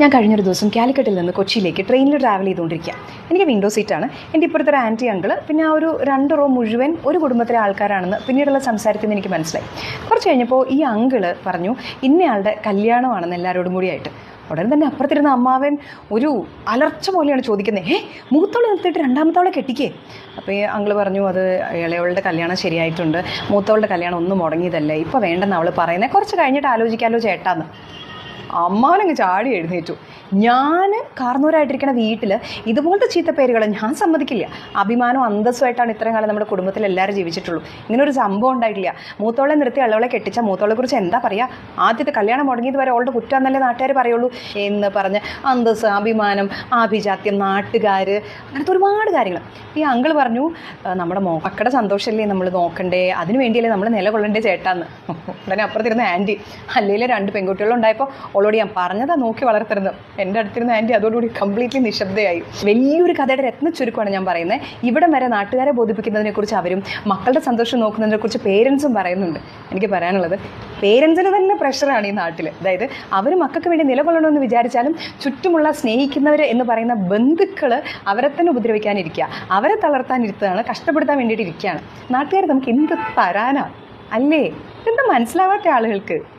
ഞാൻ കഴിഞ്ഞൊരു ദിവസം കാലിക്കറ്റിൽ നിന്ന് കൊച്ചിയിലേക്ക് ട്രെയിനിൽ ട്രാവൽ ചെയ്തുകൊണ്ടിരിക്കുക എനിക്ക് വിൻഡോ സീറ്റാണ് എന്റെ ഇപ്പുറത്തെ ഒരു ആന്റി അങ്കിൾ പിന്നെ ആ ഒരു രണ്ട് റോ മുഴുവൻ ഒരു കുടുംബത്തിലെ ആൾക്കാരാണെന്ന് പിന്നീടുള്ള സംസാരത്തിൽ എനിക്ക് മനസ്സിലായി. കുറച്ച് കഴിഞ്ഞപ്പോൾ ഈ അങ്കിൾ പറഞ്ഞു ഇന്നയാളുടെ കല്യാണമാണെന്ന് എല്ലാവരോടും കൂടിയായിട്ട് ഉടനെ തന്നെ അപ്പുറത്തിരുന്ന അമ്മാവൻ ഒരു അലർച്ച പോലെയാണ് ചോദിക്കുന്നത്. ഏ മൂത്തോളെ നിർത്തിയിട്ട് രണ്ടാമത്തോളെ കെട്ടിക്കേ. അപ്പോൾ ഈ അങ്കിൾ പറഞ്ഞു അത് ഇളയവളുടെ കല്യാണം ശരിയായിട്ടുണ്ട്. മൂത്തവളുടെ കല്യാണം ഒന്നും മുടങ്ങിയതല്ലേ. ഇപ്പോൾ വേണ്ടെന്ന് അവൾ പറയുന്നത്. കുറച്ച് കഴിഞ്ഞിട്ട് ആലോചിക്കാമല്ലോ ചേട്ടാന്ന്. അമ്മാവനങ്ങ് ചാടി എഴുന്നേറ്റു. ഞാൻ കാർന്നൂരായിട്ടിരിക്കുന്ന വീട്ടിൽ ഇതുപോലത്തെ ചീത്ത പേരുകൾ ഞാൻ സമ്മതിക്കില്ല. അഭിമാനവും അന്തസ്സുമായിട്ടാണ് ഇത്രയും കാലം നമ്മുടെ കുടുംബത്തിൽ എല്ലാവരും ജീവിച്ചിട്ടുള്ളൂ. ഇങ്ങനെ ഒരു സംഭവം ഉണ്ടായിട്ടില്ല. മൂത്തോളെ നിർത്തി അളവളെ കെട്ടിച്ച മൂത്തോളെ കുറിച്ച് എന്താ പറയുക ആദ്യത്തെ കല്യാണം മുടങ്ങിയത് വരെ അവളുടെ കുറ്റം എന്നല്ലേ നാട്ടുകാർ പറയുള്ളൂ. എന്ന് പറഞ്ഞ് അന്തസ് അഭിമാനം ആഭിജാത്യം നാട്ടുകാർ അങ്ങനത്തെ ഒരുപാട് കാര്യങ്ങൾ ഈ അങ്കിൾ പറഞ്ഞു നമ്മുടെ മക്കളുടെ സന്തോഷമല്ലേ നമ്മൾ നോക്കണ്ടേ? അതിനു വേണ്ടിയല്ലേ നമ്മൾ നിലകൊള്ളണ്ടേ ചേട്ടാന്ന്. ഉടനെ അപ്പുറത്തിരുന്ന ആന്റി അല്ലെങ്കിൽ രണ്ട് പെൺകുട്ടികളുണ്ടായപ്പോൾ അവളോട് ഞാൻ പറഞ്ഞതാ നോക്കി വളർത്തരുത്. എന്റെ അടുത്തിരുന്ന ആന്റി അതോടുകൂടി കംപ്ലീറ്റ്ലി നിശബ്ദയായി. വലിയൊരു കഥയുടെ രത്ന ചുരുക്കമാണ് ഞാൻ പറയുന്നത്. ഇവിടം വരെ നാട്ടുകാരെ ബോധിപ്പിക്കുന്നതിനെക്കുറിച്ച് അവരും മക്കളുടെ സന്തോഷം നോക്കുന്നതിനെക്കുറിച്ച് പേരൻസും പറയുന്നുണ്ട്. എനിക്ക് പറയാനുള്ളത് പേരൻസിന് തന്നെ പ്രഷറാണ് ഈ നാട്ടിൽ അതായത് അവർ മക്കൾക്ക് വേണ്ടി നിലകൊള്ളണമെന്ന് വിചാരിച്ചാലും ചുറ്റുമുള്ള സ്നേഹിക്കുന്നവർ എന്ന് പറയുന്ന ബന്ധുക്കൾ അവരെ തന്നെ ഉപദ്രവിക്കാനിരിക്കുക. അവരെ തളർത്താനിരുത്താണ് കഷ്ടപ്പെടുത്താൻ വേണ്ടിയിട്ട് ഇരിക്കുകയാണ്. നാട്ടുകാർ നമുക്ക് എന്ത് തരാനാണ് അല്ലേ? എന്താ മനസ്സിലാവാത്ത ആളുകൾക്ക്?